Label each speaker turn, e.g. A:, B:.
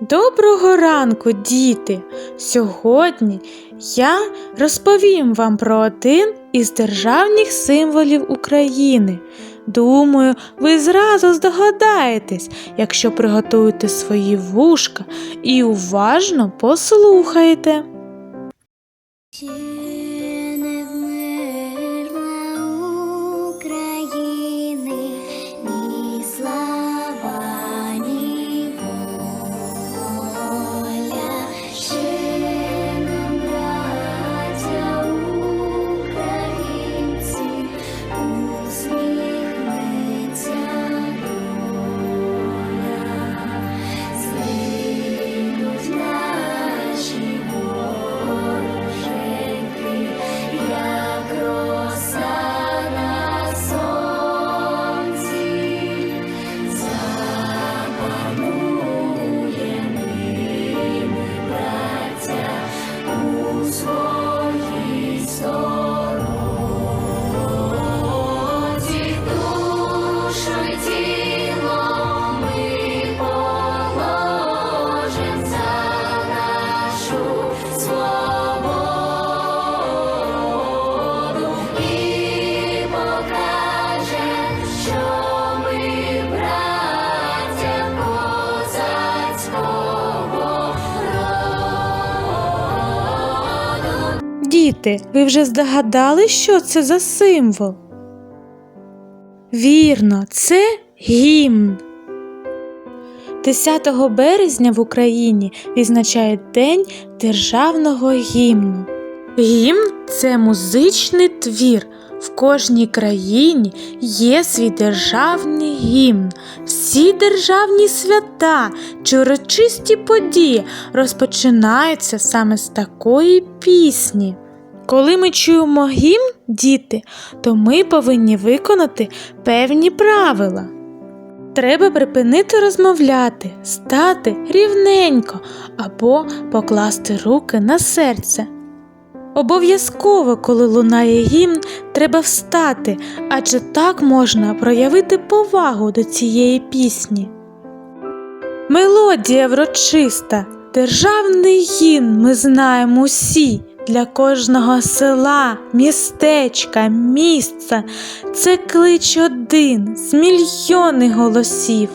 A: Доброго ранку, діти! Сьогодні я розповім вам про один із державних символів України. Думаю, ви зразу здогадаєтесь, якщо приготуєте свої вушка і уважно послухаєте. Діти, ви вже здогадали, що це за символ? Вірно, це гімн. 10 березня в Україні відзначають День державного гімну. Гімн це музичний твір. В кожній країні є свій державний гімн. Всі державні свята чи урочисті події розпочинаються саме з такої пісні. Коли ми чуємо гімн, діти, то ми повинні виконати певні правила. Треба припинити розмовляти, стати рівненько або покласти руки на серце. Обов'язково, коли лунає гімн, треба встати, адже так можна проявити повагу до цієї пісні. Мелодія врочиста, державний гімн ми знаємо усі. Для кожного села, містечка, місця це клич один з мільйони голосів.